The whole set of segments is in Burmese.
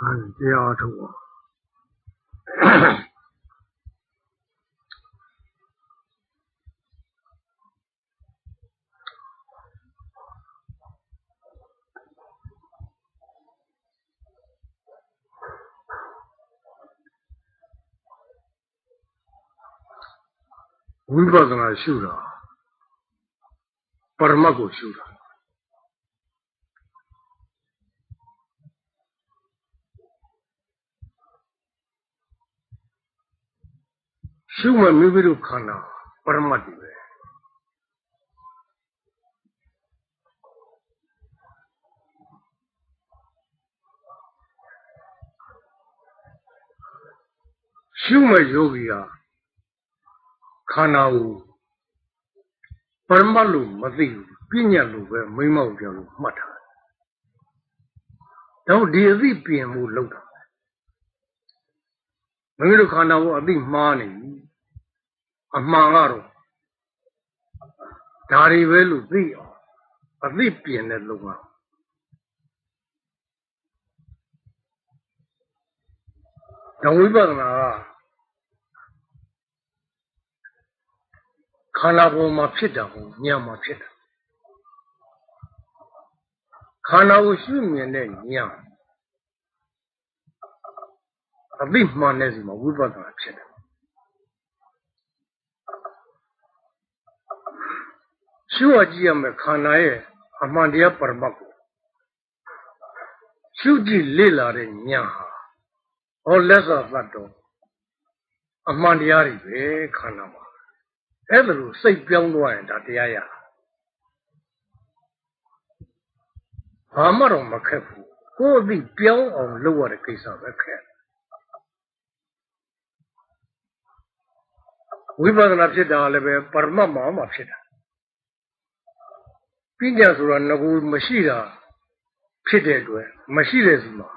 အဲဒီတရားထုတ်ပါဝိပဿနာရှုတာပ ရမတ်ကိုရှုတာရှုမှမိမိတို့ခန္ဓာပရမတ်တွေပဲရှုမှယောဂီဟာခန္ဓာကိုပရမတ်လို့မသိဘူးပညာလို့ပဲမိမ့်မောက်ပြောလို့မှတ်ထားတယ်။တော့ဒီအသိပြင်မှုလောက်တာမိမိတို့ခန္ဓာကိုအသိမှားနေပြီ အမှန်ကတော့ဒါတွေပဲလို့သိအောင်အသိပြင်တဲ့လုံကဒဝိပဿနာကခန္ဓာပေါ်မှာဖြစ်တာကိုညံမှာဖြစ်တာခန္ဓာကိုရှုမြင်တဲ့ညံအသိမှန်တဲ့စီမှာဝိပဿနာဖြစ်တယ် ရှုအကြည့်ရမယ်ခန္ဓာရဲ့အမှန်တရားပရမတ်ကိုရှုကြည့်လေ့လာတဲ့ဉာဏ်ဟာဟောလက်စွာသတ်တော်အမှန်တရားတွေပဲခန္ဓာမှာအဲ့ဒါလိုစိတ်ပြောင်းသွားရင်ဒါတရားရဘာမှတော့မခက်ဘူးကိုယ်အသိပြောင်းအောင်လုပ်ရတဲ့ကိစ္စပဲခက်ဝိပဿနာဖြစ်တာလည်းပဲပရမတ်မှာမှဖြစ်တာ ပညာဆိုတာငကူမရှိတာဖြစ်တဲ့အတွက်မရှိတဲ့စီမှာ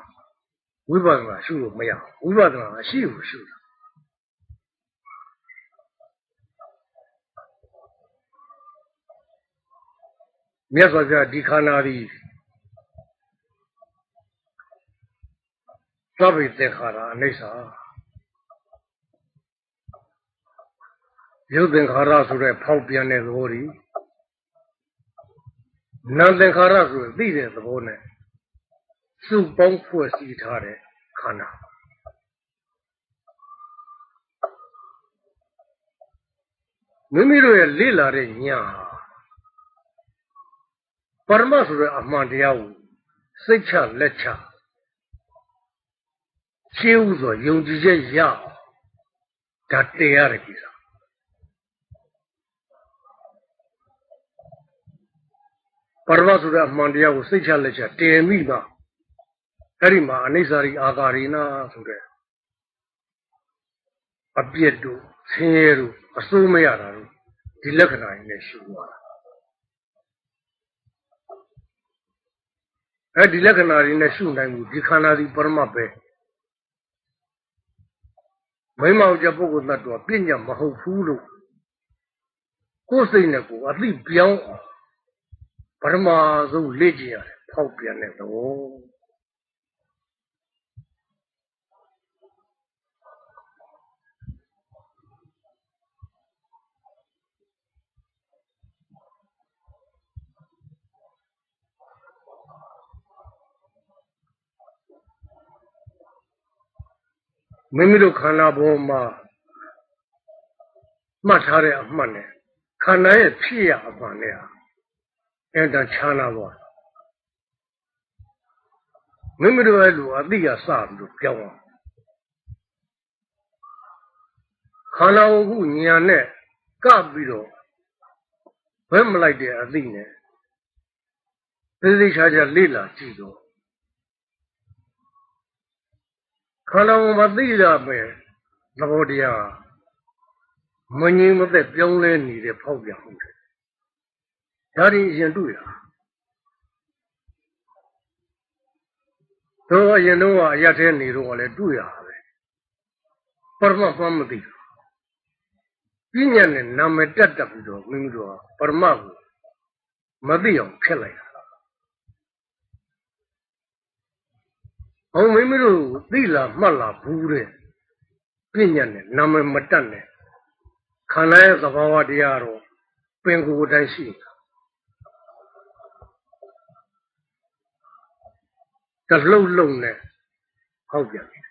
ဝိပဿနာရှုလို့မရဘူးဝိပဿနာရှိလို့ရှုတာမြတ်စွာဘုရားဒီခန္ဓာဒီသဗ္ဗေသင်္ခါရအနိစ္စရုပ်သင်္ခါရဆိုတဲ့ဖောက်ပြန်တဲ့သဘောဒီ နာမ်သင်္ခါရဆိုသိတဲ့သဘောနဲ့စုပေါင်းဖွဲ့စည်းထားတဲ့ခန္ဓာမိမိတို့ရဲ့လေ့လာတဲ့ဉာဏ်ဟာပရမတ်ဆိုတဲ့အမှန်တရားကိုစိတ်ချလက်ချရှင်းဥစွာယုံကြည်ချက်ရအောင်ဒါတရားတဲ့ကိစ္စ ပရမတ်ဆိုတဲ့အမှန်တရားကိုစိတ်ချလက်ချတည်မိမှအဲ့ဒီမှာအနိစ္စရိအာကာရိနာဆိုတဲ့အပြစ်တို့ဆင်းရဲတို့အစိုးမရတာတို့ဒီလက္ခဏာကြီးနဲ့ရှုသွားတာအဲ့ဒီလက္ခဏာတွေနဲ့ရှုနိုင်မှုဒီခန္ဓာဒီပရမတ်ပဲမိမောင်ကျပုဂ္ဂိုလ်သတ္တဝါပြညာမဟုတ်ဘူးလို့ကိုယ်စိတ်နဲ့ကိုယ်အသိပြောင်းအောင် ပရမဆုံးလေ့ကျင့်ရတယ်ဖောက်ပြန်တဲ့သဘောမိမိတို့ခန္ဓာပေါ်မှာမှတ်ထားတဲ့အမှတ်နဲ့ခန္ဓာရဲ့ဖြစ်ရအမှန်နဲ့ အဲ့ဒါခြားနာပါမိမိတို့ရဲ့လူအသိရစပြီးတော့ပြောင်းအောင်ခန္ဓာကိုယ်ခုညာနဲ့ကပ်ပြီးတော့ဘယ်မလိုက်တဲ့အသိနဲ့သေသေးချာချာလေ့လာကြည့်တော့ခန္ဓာကိုယ်မှာသိရမယ်သဘောတရားမငြိမ်မသက်ပြောင်းလဲနေတဲ့ဖောက်ပြန်မှုတွေ ဒါတွေအရင်တွေ့တာတော့အရင်တော့အရက်ထဲနေတော့လည်းတွေ့ရပဲပရမတ်မှမသိဘူးပညာနဲ့နာမည်တက်တက်ပြီးတော့မိမိတို့ကပရမတ်ကိုမသိအောင်ဖြစ်လိုက်တာအောင်မိမိတို့သိလာမှတ်လာဘူးတဲ့ပြညတ်နဲ့နာမည်မတတ်နဲ့ခန္ဓာရဲ့သဘာဝတရားတော့ပင်ကိုယ်တိုင်းရှိနေတာ တလှုပ်လှုပ်နဲ့ဟောက်ပြန်တယ်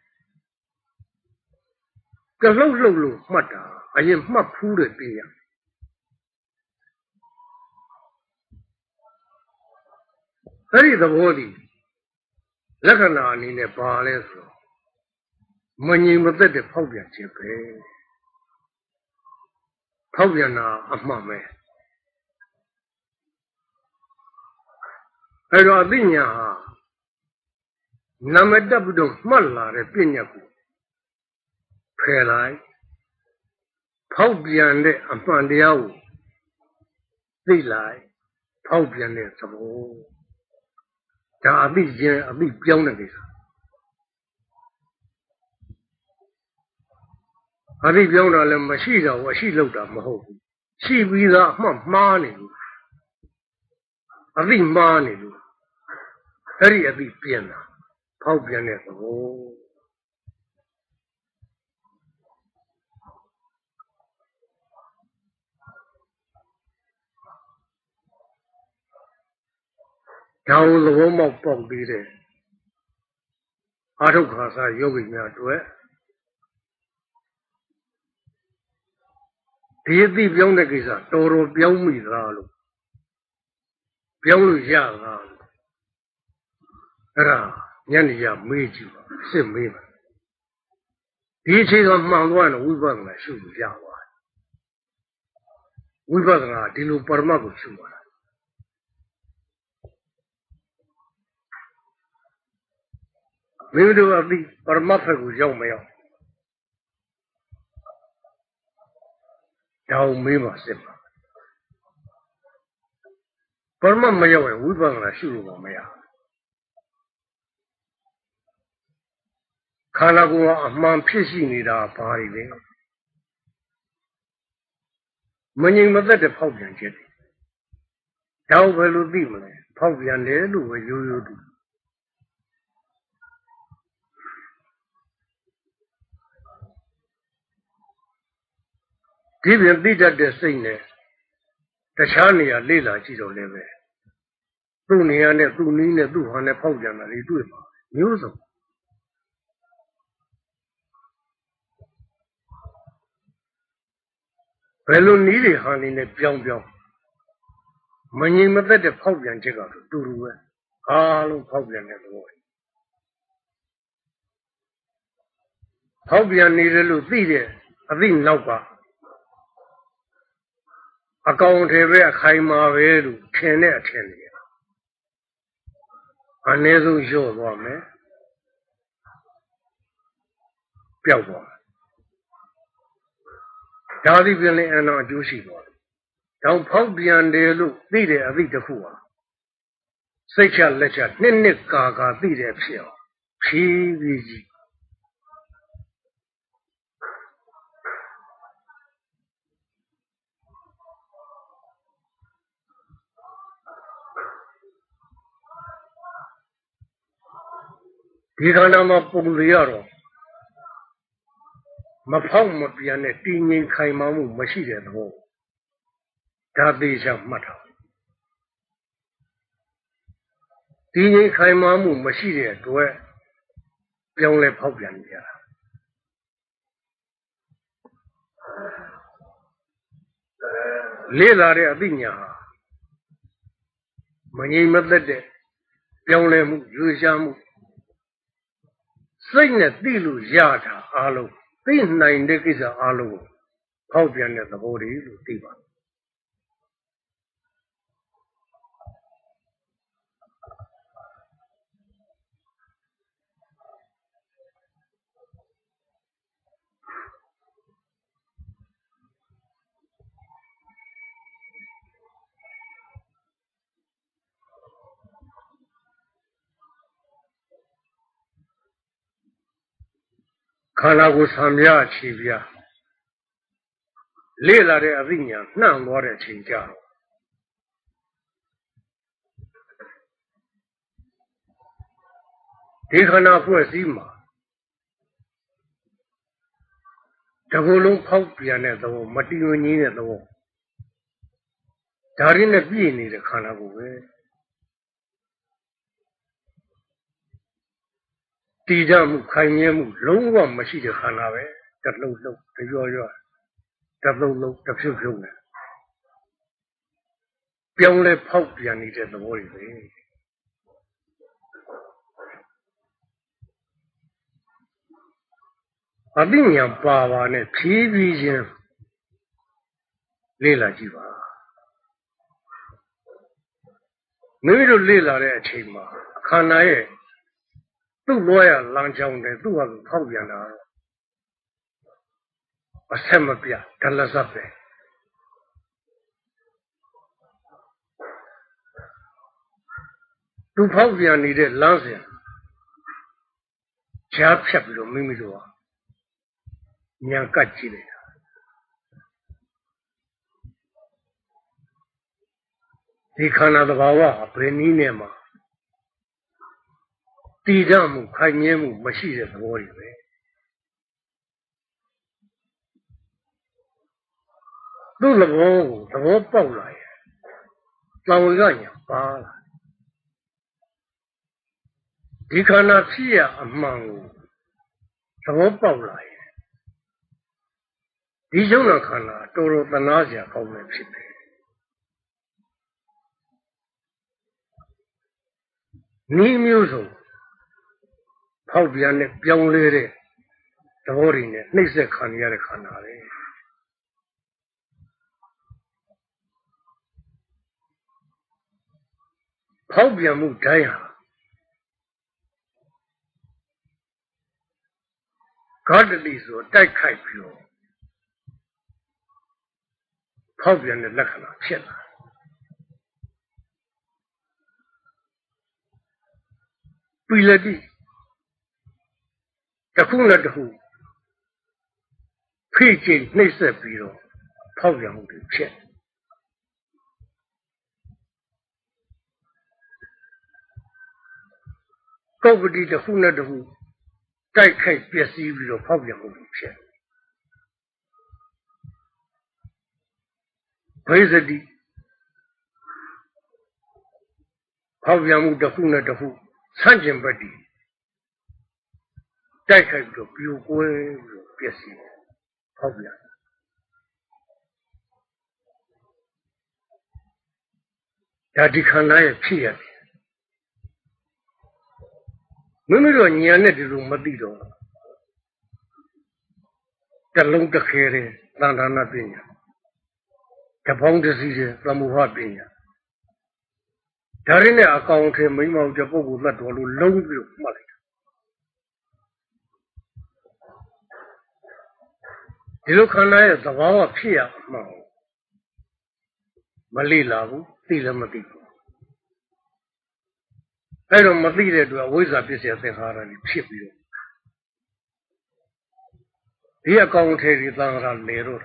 တလှုပ်လှုပ်လို့မှတ်တာအရင်မှတ်ဖူးတဲ့ပြညတ်အဲ့ဒီသဘောတည်းလက္ခဏာအနေနဲ့ပါလဲဆိုတော့မငြိမ်မသက်တဲ့ဖောက်ပြန်ခြင်းပဲဖောက်ပြန်တာအမှန်ပဲအဲ့တော့အသိဉာဏ်ဟာ နာမတက်ပြီးတော့မှတ်လာတဲ့ပြဉ္ညာကိုဖယ်လိုက်ဖောက်ပြန်တဲ့အမှန်တရားကိုသိလိုက်ဖောက်ပြန်တဲ့သဘောဒါအသိချင်းအသိပြောင်းတဲ့ကိစ္စအသိပြောင်းတာလည်းမရှိတော့ဘူးအရှိလောက်တာမဟုတ်ဘူးရှိပြီးသားအမှတ်မှားနေလို့အသိမှားနေလို့အဲ့ဒီအသိပြင်တာ ဖောက်ပြန်တဲ့သဘောဒါဝသဘောမောက်ပေါက်ပြီးတဲ့အာထုခါစာယောဂီများအတွက်ဒီအသိပြောင်းတဲ့ကိစ္စတော်တော်ပြောင်းမိသလားလို့ပြောင်းလို့ရလားလို့အဲ့ဒါ ညနေရမေးကြည့်ပါစစ်မေးပါဒီအချိန်ကမှန်သွားရင်ဝိပဿနာရှုလို့ရပါတယ်ဝိပဿနာဒီလိုပရမတ်ကိုရှုပါလားမိမိတို့အသိပရမတ်ဖက်ကိုရောက်မရောက်တောင်းမေးပါစစ်ပါပရမတ်မရောက်ရင်ဝိပဿနာရှုလို့မရဘူး ခန္ဓာကိုယ်ကအမှန်ဖြစ်ရှိနေတာဘာတွေလဲမငြိမ်မသက်တဲ့ဖောက်ပြန်ခြင်းတွေဒါဘယ်လိုသိမလဲဖောက်ပြန်တယ်လို့ပဲရိုးရိုးသိဒီပြင်သိတတ်တဲ့စိတ်နဲ့တခြားနေရာလေ့လာကြည့်တော့လည်းပဲသူ့နေရာနဲ့သူ့နည်းနဲ့သူ့ဟာနဲ့ဖောက်ပြန်တာတွေတွေ့ပါမျိုးစုံ ဘယ်လိုနည်းတွေဟာနေနဲ့ပြောင်းပြောင်းမငြိမ်မသက်တဲ့ဖောက်ပြန်ချက်ကတော့တူတူပဲအားလုံးဖောက်ပြန်တဲ့သဘောဖောက်ပြန်နေတယ်လို့သိတဲ့အသိနောက်ကအကောင်ထေပဲအခိုင်မာပဲလို့ထင်တဲ့အထင်တွေအနည်းဆုံးလျော့သွားမယ်ပျောက်သွားမယ် ဒါသည်ပြင်လည်းအနာအကျိုးရှိသွားတယ်။တောင်ဖောက်ပြန်တယ်လို့သိတဲ့အသည့်တစ်ခုဟာစိတ်ချလက်ချနှစ်နှစ်ကာကာသိတဲ့ဖြစ်အောင်ဖြည်းဖြည်းကြီးဒီခန္ဓာမှာပုံရရတော့ မဖောက်မပြန်တဲ့တည်ငြိမ်ခိုင်မာမှုမရှိတဲ့သဘောဒါသေးချာမှတ်ထားတည်ငြိမ်ခိုင်မာမှုမရှိတဲ့အတွက်ပြောင်းလဲဖောက်ပြန်ကြတာလေ့လာတဲ့အသိဉာဏ်ဟာမငြိမ်မသက်တဲ့ပြောင်းလဲမှုရွေးရှားမှုစိတ်နဲ့သိလို့ရတာအားလုံး သိနိုင်တဲ့ကိစ္စအလုံးကိုဖောက်ပြန်တဲ့သဘောတည်းလို့သိပါ ခန္ဓာကိုယ်ဆံပြချီပြလေ့လာတဲ့အသိဉာဏ်နှံ့သွားတဲ့အချိန်ကြတော့ဒီခန္ဓာဖွဲ့စည်းမှာတကူလုံးဖောက်ပြန်တဲ့သဘောမတည်ငြိမ်တဲ့သဘောဒါရင်းနဲ့ပြည့်နေတဲ့ခန္ဓာကိုပဲ တည်ကြမှုခိုင်မြဲမှုလုံးဝမရှိတဲ့ခန္ဓာပဲတစ်လုံးလုံးတရောရောတစ်လုံးလုံးတစ်ဖြုတ်ဖြုတ်နဲ့ပြောင်းလဲဖောက်ပြန်နေတဲ့သဘောတွေပဲအသိဉာဏ်ပါပါနဲ့ဖြည်းဖြည်းချင်းလေ့လာကြည့်ပါမိမိတို့လေ့လာတဲ့အချိန်မှာခန္ဓာရဲ့ သူ့လောရလမ်းကြောင်းတယ်သူ့ဟာသူဖောက်ပြန်တာတော့အဆက်မပြဒလဇတ်ပဲသူဖောက်ပြန်နေတဲ့လမ်းစဉ်ကြားဖြတ်ပြီးတော့မိမိတို့ဟာဉာဏ်ကတ်ကြည့်လိုက်တာဒီခန္ဓာသဘာဝဟာဘယ်နည်းနဲ့မှ တည်ကြမှုခိုင်မြဲမှုမရှိတဲ့သဘောတွေပဲသူ့သဘောကိုသဘောပေါက်လာရင်တောင်ဝေကညာပါလာဒီခန္ဓာဖြစ်ရအမှန်ကိုသဘောပေါက်လာရင်ဒီယုံနာခန္ဓာတော်တော်တနာစရာကောင်းနေဖြစ်တယ်နီးမျိုးစုံ ဖောက်ပြန်နဲ့ပြောင်းလဲတဲ့သဘောတွေနဲ့နှိမ့်ဆက်ခံရတဲ့ခန္ဓာပဲဖောက်ပြန်မှုတိုင်းဟာဂါတတိဆိုတိုက်ခိုက်ပြီးတော့ဖောက်ပြန်တဲ့လက္ခဏာဖြစ်လာပိလတိ တစ်ခုနဲ့တစ်ခုဖိကျိတ်နှိမ့်ဆက်ပြီးတော့ဖောက်ပြန်မှုတွေဖြစ်ကောက်ပတိတစ်ခုနဲ့တစ်ခုတိုက်ခိုက်ပျက်စီးပြီးတော့ဖောက်ပြန်မှုတွေဖြစ်ဘိဇတိဖောက်ပြန်မှုတစ်ခုနဲ့တစ်ခုဆန့်ကျင်ဘက်တည် တိုက်ခိုက်ပြီးတော့ပြိုကွဲပြီးတော့ပျက်စီးဖောက်ပြန်ဒါဒီခန္ဓာရဲ့ဖြစ်ရတယ်မိမိတို့ဉာဏ်နဲ့ဒီလိုမသိတော့တလုံးတစ်ခဲတဲ့သံဌာနပညာတပေါင်းတစည်းတဲ့သမုဟပညာဒါရင်းနဲ့အကောင်ထဲမိမောက်တဲ့ပုဂ္ဂိုလ်သတ်တော်လို့လုံးပြီးတော့မှတ်လိုက် ဒီလိုခန္ဓာရဲ့သဘာဝဖြစ်ရမှာမလိလာဘူးသိလည်းမသိဘူးအဲ့တော့မသိတဲ့အတွက်အဝိဇ္ဇာပစ္စယသင်္ခါရတွေဖြစ်ပြီးတော့ဒီအကောင်ထဲဒီသံဃာလေတော့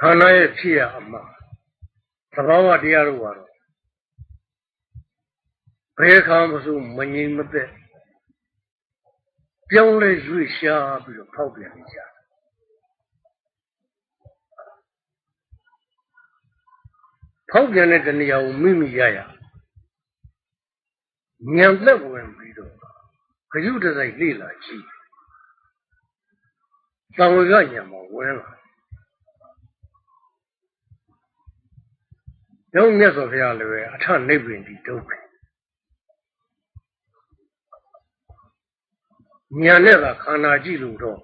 ခန္ဓာရဲ့ဖြစ်ရအမှား သဘာဝတရားတို့ကတော့ဘယ်ခါမှဆိုမငြိမ်မသက်ပြောင်းလဲရွေ့ရှားပြီးတော့ဖောက်ပြန်နေကြဖောက်ပြန်တဲ့တဏှာကိုမိမိရရဉာဏ်သက်ဝင်ပြီးတော့ခရုတစိုက်လေ့လာကြည့်သံဝေကဉာဏ်မှာဝင်လာ ရုံးမြတ်စွာဘုရားလည်းပဲအထနိဗ္ဗာန်ဒီဒုက္ခညာနဲ့ကခန္ဓာကြည့်လို့တော့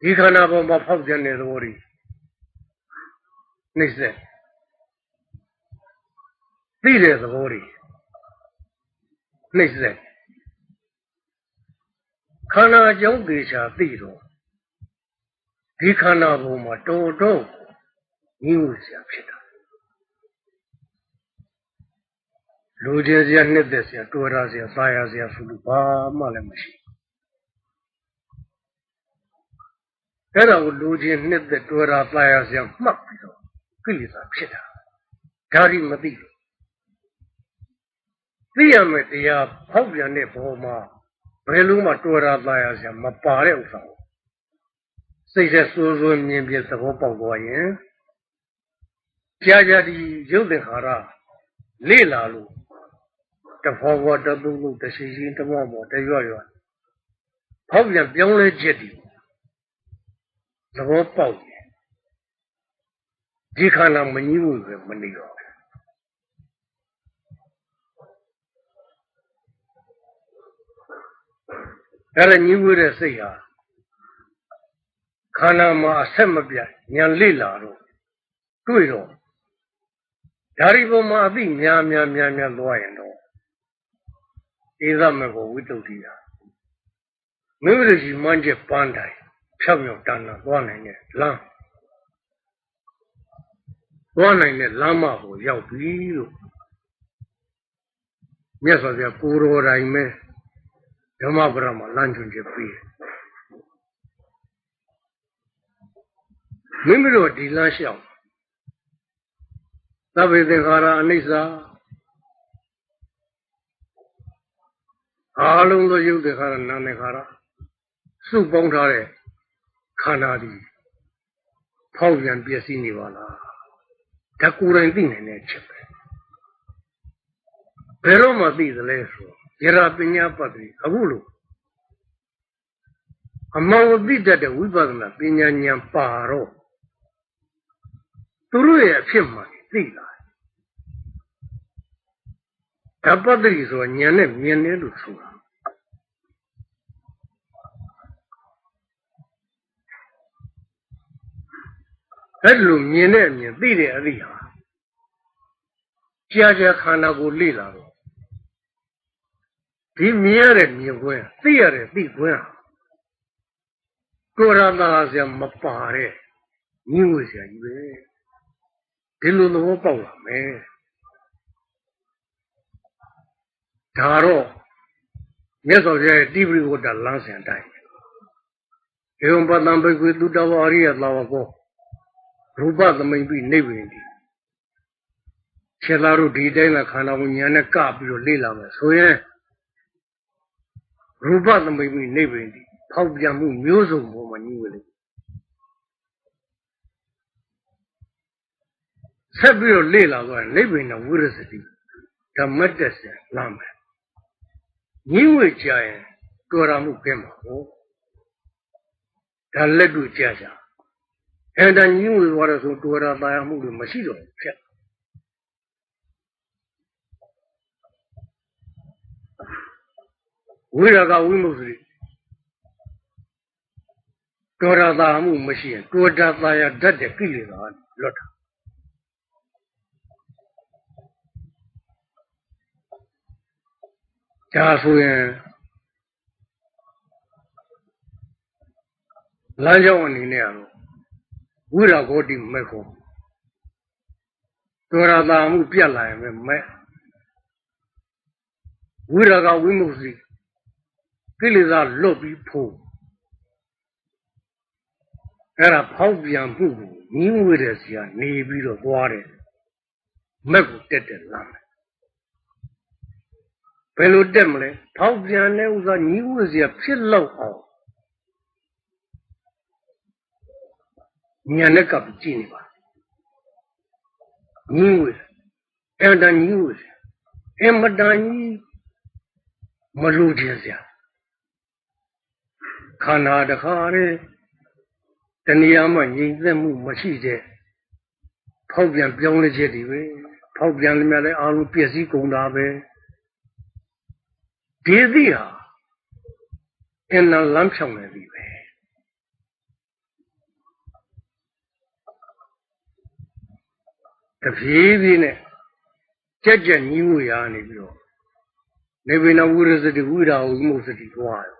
ဒီခန္ဓာပေါ်မှာဖောက်ပြန်တဲ့သဘောတွေနှိမ့်ဆက်သိတဲ့သဘောတွေနှိမ့်ဆက်ခန္ဓာကြောင့်သေချာသိတော့ဒီခန္ဓာပေါ်မှာတော်တော်ညီမှုစရာဖြစ်တာ လိုချင်စရာနှစ်သက်စရာတော်တာစရာသာယာစရာဆိုလို့ဘာမှလည်းမရှိအဲ့ဒါကိုလိုချင်နှစ်သက်တော်တာသာယာစရာမှတ်ပြီးတော့ကိလေသာဖြစ်တာဒါရီမသိဘူးသိရမယ်တရားဖောက်ပြန်တဲ့ဘောမှာဘယ်လိုမှတော်တာသာယာစရာမပါတဲ့ဥစ္စာကိုစိတ်ဆက်စိုးစိုးမြင်ပြသဘောပေါက်သွားရင်ကြာကြာဒီရုပ်သင်္ခါရလေ့လာလို့ တဖောဘောတသုလို့တရှိရှိတမောမောတရွရွဖောက်ပြန်ပြောင်းလဲချက်ဒီသဘောပေါက်တယ်ဒီခန္ဓာမကြီးဘူးပဲမနေတော့အဲ့ဒါညီဝဲတဲ့စိတ်ဟာခန္ဓာမှာအဆက်မပြတ်ဉာဏ်လေ့လာတော့တွေ့တော့ဓာရီပုံမှာအသိများများများများသွားရင်တော့ ဧသမကိုဝိတုဒ္ဓိယာမိမိတို့ရှိမှန်းချက်ပန်းတိုင်းဖြောက်ဖြောက်တန်းတန်းသွားနိုင်တဲ့လမ်းသွားနိုင်တဲ့လမ်းမကိုရောက်ပြီလို့မြတ်စွာဘုရားကိုယ်တော်တိုင်ပဲဓမ္မပဒမှာလမ်းချွန်ချက်ပြီးတယ်မိမိတို့ဒီလမ်းလျှောက်သဗ္ဗေသင်္ခါရအနိစ္စ အားလုံးသောယုတ်သင်္ခါရနာမ်သင်္ခါရစုပေါင်းထားတဲ့ခန္ဓာဒီဖောက်ပြန်ပျက်စီးနေပါလားဒါကိုယ်တိုင်သိနိုင်တဲ့ချက်ပဲဘယ်တော့မှသိသလဲဆိုယရာပညာပတ်တိအခုလို့အမောင်သိတတ်တဲ့ဝိပဿနာပညာဉာဏ်ပါတော့သူတို့ရဲ့အဖြစ်မှန်သိလာဓပ္ပတ္တိဆိုဉာဏ်နဲ့မြင်တယ်လို့ဆိုတာ အဲ့လိုမြင်တဲ့အမြင်သိတဲ့အသည့်ဟာကြာကြာခန္ဓာကိုလေ့လာတော့ဒီမြင်ရတဲ့မြင်ခွင့်သိရတဲ့သိခွင့်ဟာကိုရတာဆရာမပါတဲ့ညှို့ဆရာကြီးပဲဒီလိုသဘောပေါက်လာမယ်ဒါတော့မြတ်စွာဘုရားရဲ့တိပရိဝတ္တလမ်းစဉ်အတိုင်းဧဝံပတံဘိကွေတုတဝအရိယသာဝကော ရူပသမိန်ပိနိဗ္ဗာန်ဒီခြေလာတို့ဒီတိုင်းကခန္ဓာကိုဉာဏ်နဲ့ကပြီးတော့လေ့လာမယ်ဆိုရင်ရူပသမိန်ပိနိဗ္ဗာန်ဒီဖောက်ပြန်မှုမျိုးစုံပေါ်မှာညီဝေလိဆက်ပြီးတော့လေ့လာသွားရင်နိဗ္ဗာန်ဝိရစတိဓမ္မတ္တဆံလာမယ်ညီဝေကြရင်တော်ရမှုကင်းမှာဟုတ်ဒါလက်တွေ့ကြကြ အဲ့ဒါညီဝေသွားတဲ့ဆိုတော်ရတာယာမှုတွေမရှိတော့ဘူးဖြစ်ဝိရကဝိမုတ်တိတော်ရတာမှုမရှိရင်တော်တာတာယာတတ်တဲ့ကိလေသာလွတ်တာဒါဆိုရင်လမ်းကြောင်းအနေနဲ့ကတော့ ဝိရာဂောတိမဲ့ကိုတော်ရတာမှုပြတ်လာရင်ပဲမဲ့ဝိရာဂဝိမု ക്തി ကိလေသာလွတ်ပြီးဖို့အဲ့ဒါဖောက်ပြန်မှုကိုညီးဝေတဲ့စီကနေပြီးတော့သွားတယ်မက်ကိုတက်တယ်လာမယ်ဘယ်လိုတက်မလဲဖောက်ပြန်တဲ့ဥစ္စာညီးဝေစီဖြစ်လောက်အောင် ဉာဏ်နဲ့ကပ်ကြည့်နေပါညီးဝေအဲ့ဒါညီးဝေအမတန်ကြီးမလို့ခြင်းစရာခန္ဓာတခါတည်းတဏှာမှငြိမ်သက်မှုမရှိတဲ့ဖောက်ပြန်ပြောင်းလဲချက်တွေပဲဖောက်ပြန်လည်းလည်းအားလုံးပြည့်စည်ကုန်တာပဲဒီသည့်ဟာအင်းနလမ်းဖြောင်းနေပြီပဲ တပြေးပြေးနဲ့ကြက်ကြက်ညီးဝရနေပြီးတော့နေဗေနဝိရစတိဝိရာဝိမုစတိသွားရော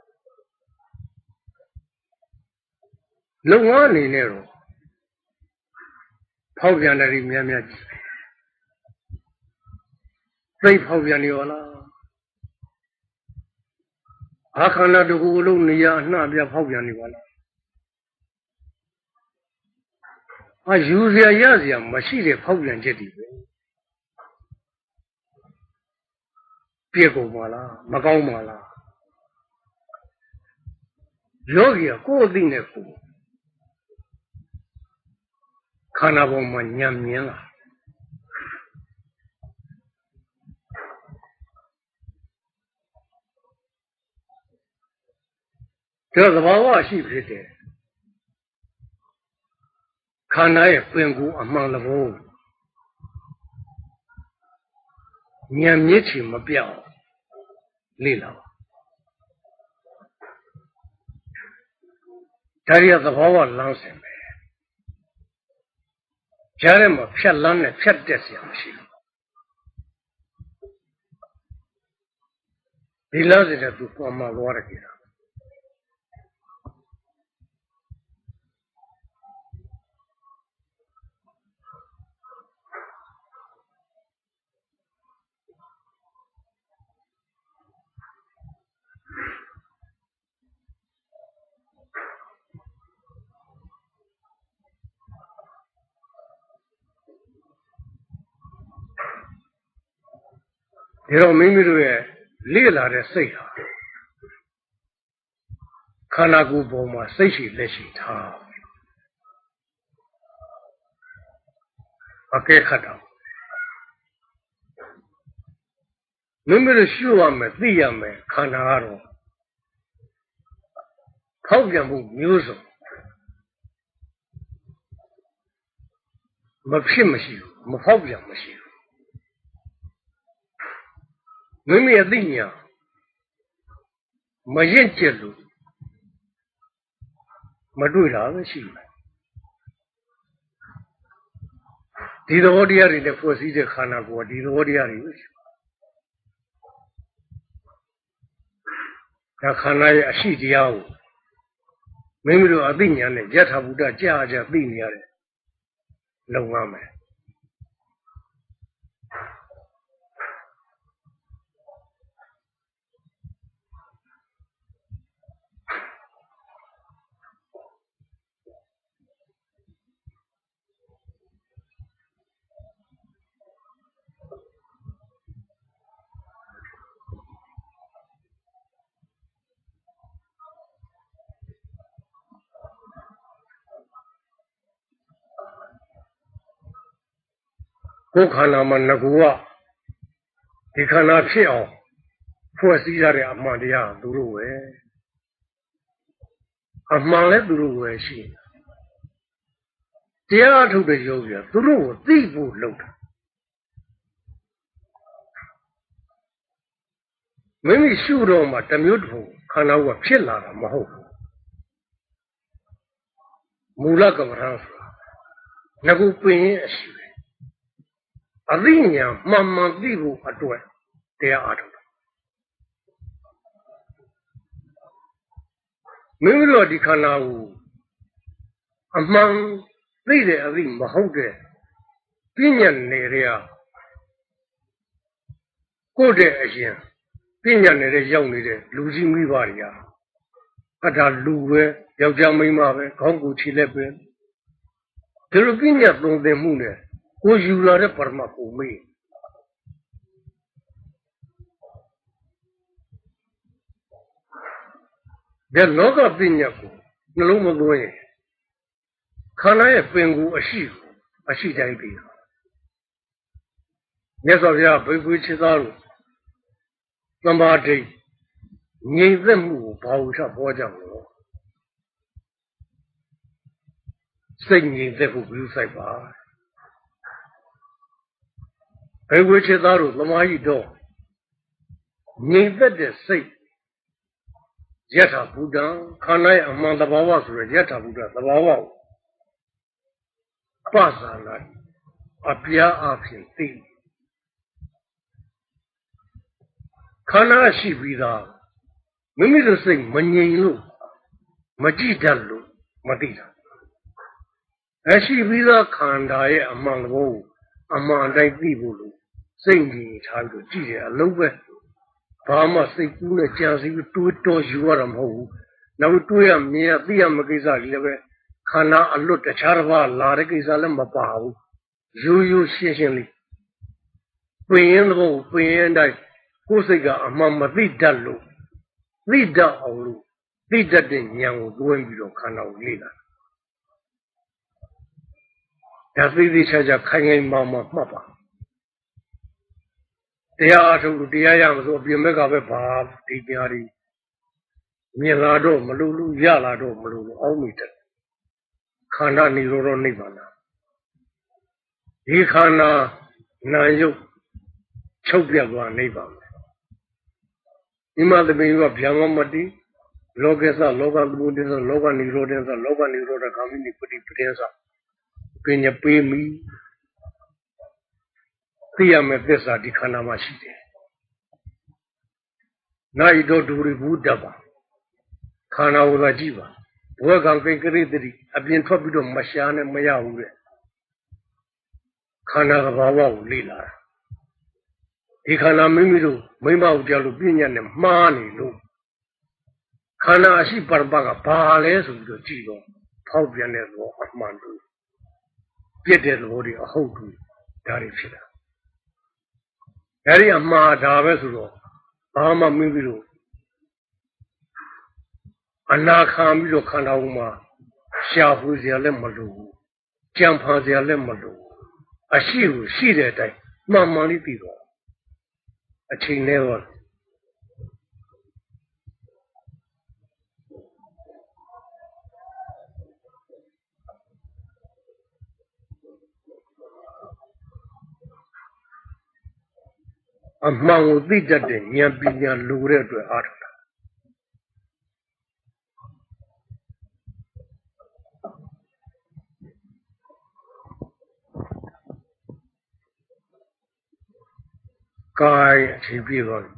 လုံငါအနေနဲ့တော့ဖောက်ပြန်တယ်များများကြည့်သိဖောက်ပြန်နေရောလားအခန္ဓာတကူလုံးနေရအနှံ့ပြဖောက်ပြန်နေပါလား အာယူစရာရစရာမရှိတဲ့ဖောက်ပြန်ချက်တွေပဲပြေကုန်ပါလားမကောင်းပါလားယောဂီကကိုယ်အသိနဲ့ကိုယ်ခန္ဓာပေါ်မှာညံမြင်လာဒါသဘာဝရှိဖြစ်တယ်ခ န္ဓာရဲ့ပင်ကိုယ်အမှန်သဘောဉာဏ်မြင့်ချင်မပြောင်းလေ့လာပါဒါရီသဘောဝလမ်းစဉ်ပဲကြားထဲမှာဖြတ်လန်းနဲ့ဖြတ်တက်เสียမရှိဘူးဒီလမ်းစဉ်ကသူပေါ်မှာသွားရကြတာ ဒီတော့မိမိတို့ရဲ့လေ့လာတဲ့စိတ်ဟာခန္ဓာကိုယ်ပေါ်မှာစိတ်ရှိလက်ရှိထားအကဲခတ်တော့မိမိတို့ရှုရမယ်သိရမယ်ခန္ဓာကတော့ဖောက်ပြန်မှုမျိုးစုံမဖြစ်မရှိဘူးမဖောက်ပြန်မရှိဘူး မိမိအသိဉာဏ်မရင်ကျက်လို့မတွေ့တာပဲရှိတယ်ဒီသဘောတရားတွေနဲ့ဖွဲ့စည်းတဲ့ခန္ဓာကိုယ်ကဒီသဘောတရားတွေပဲရှိတယ်ဒါခန္ဓာရဲ့အရှိတရားကိုမိမိတို့အသိဉာဏ်နဲ့ယထာဘုဒ္ဓကြာကြာသိနေရတယ်လုံရမယ် ကိုယ်ခန္ဓာမှာငကူကဒီခန္ဓာဖြစ်အောင်ဖွဲ့စည်းရတဲ့အမှန်တရားသူတို့ပဲအမှန်လည်းသူတို့ပဲရှိတယ်တရားထုတ်တဲ့ယောဂီကသူတို့ကိုသိဖို့လုပ်တာမိမိရှုတော့မှတစ်မျိုးတစ်ပုံခန္ဓာကဖြစ်လာတာမဟုတ်ဘူးမူလကမ္မထာဆိုတာငကူပင်ရဲ့အရှိပဲ အသိဉာဏ်မှန်မှန်သိဖို့အတွက်တရားအားထုတ်တာမိမိတို့ဒီခန္ဓာကိုအမှန်သိတဲ့အသိမဟုတ်တဲ့ပြဉ္ညာနယ်တွေကကိုယ်တဲ့အရင်ပြဉ္ညာနယ်တွေရောက်နေတဲ့လူကြီးမိဘတွေဟာအတာလူပဲယောက်ျားမိန်းမပဲခေါင်းကိုခြေလက်ပဲဒီလိုပြဉ္ညာသုံးသင်မှုနဲ့ ကိုယူလာတဲ့ပရမတ်ကိုမေးဒီလောကပညာကိုနှလုံးမသွင်းရင်ခန္ဓာရဲ့ပင်ကိုအရှိကိုအရှိတိုင်းပြီးတာမြတ်စွာဘုရားဘိက္ခုချစ်သားတို့သမာဓိငြိမ်သက်မှုကိုဘာလို့ချက်ပေါ်ကြမလို့စိတ်ငြိမ်သက်ဖို့ပြုဆိုင်ပါ ဘယ်ဝေချစ်သားတို့သမားကြီးတော့ငြိမ်သက်တဲ့စိတ်ယထာဘုဒ္ဓံခန္ဓာရဲ့အမှန်တဘာဝဆိုရယထာဘုဒ္ဓတဘာဝကိုပသနာအပြားအဖြစ်သိခန္ဓာရှိပြီးသားမိမိတို့စိတ်မငြိမ်လို့မကြည့်တတ်လို့မသိတာအရှိပြီးသားခန္ဓာရဲ့အမှန်တဘောကိုအမှန်တိုင်းသိဖို့လို့ စိတ်ကြီးထားပြီးတော့ကြည့်ရအလုံးပဲဘာမှစိတ်ကူးနဲ့ကြံစည်ပြီးတွေးတော်ယူရတာမဟုတ်ဘူးနောက်တွေးရမြင်ရသိရမကိစ္စကြီးလည်းပဲခန္ဓာအလွတ်တခြားတစ်ပါးလာတဲ့ကိစ္စလည်းမပါဘူးရိုးရိုးရှင်းရှင်းလေးပင်ရင်သဘောပင်ရင်တိုင်းကိုယ်စိတ်ကအမှန်မသိတတ်လို့သိတတ်အောင်လို့သိတတ်တဲ့ဉာဏ်ကိုတွင်းပြီးတော့ခန္ဓာကိုလေ့လာဒါသိသိချာချာခိုင်ခိုင်မာမာမှတ်ပါ တရားအထုတ်လို့တရားရမဆိုအပြင်ဘက်ကပဲဘာဒီတရားတွေမြင်လာတော့မလို့လို့ရလာတော့မလို့လို့အောက်မိတယ်ခန္ဓာနိရောဓနိဗ္ဗာန်ဒီခန္ဓာနာယုတ်ချုပ်ပြတ်သွားနိဗ္ဗာန်ဣမသမေယုဗျာမမတိလောကေသလောကသမုဒိသလောကနိရောဓေသလောကနိရောဓဂามိနိပတိပတိသပညာပေမိ သိရမယ့်သစ္စာဒီခန္ဓာမှာရှိတယ်။နိုင်တော့ဒူရီဘူးတတ်ပါခန္ဓာကိုယ်သာကြည့်ပါဘဝကံကိကရိတတိအပြင်ထွက်ပြီးတော့မရှားနဲ့မရဘူးတဲ့ခန္ဓာကဘာဝကိုလေ့လာတာဒီခန္ဓာမိမိတို့မိမဟုတ်ကြလို့ပြညာနဲ့မှားနေလို့ခန္ဓာအရှိပရပကဘာလဲဆိုပြီးတော့ကြည့်တော့ဖောက်ပြန်တဲ့သဘောအမှန်တူပြည့်တဲ့သဘောတွေအဟုတ်တူဒါတွေဖြစ်တာ ဒါတွေအမှားဒါပဲဆိုတော့ဘာမှမိမိတို့အနာခံပြီးတော့ခန္ဓာကိုယ်မှာရှာဖွေစရာလည်းမလိုဘူးကြံဖန်စရာလည်းမလိုဘူးအရှိကိုရှိတဲ့အတိုင်းမှန်မှန်လေးသိတော့အချိန်နဲ့တော့ အမှန်ကိုသိတတ်တဲ့ဉာဏ်ပညာလိုတဲ့အတွက်အားထုတ်တာကာယအချိန်ပြည့်သွားပြီ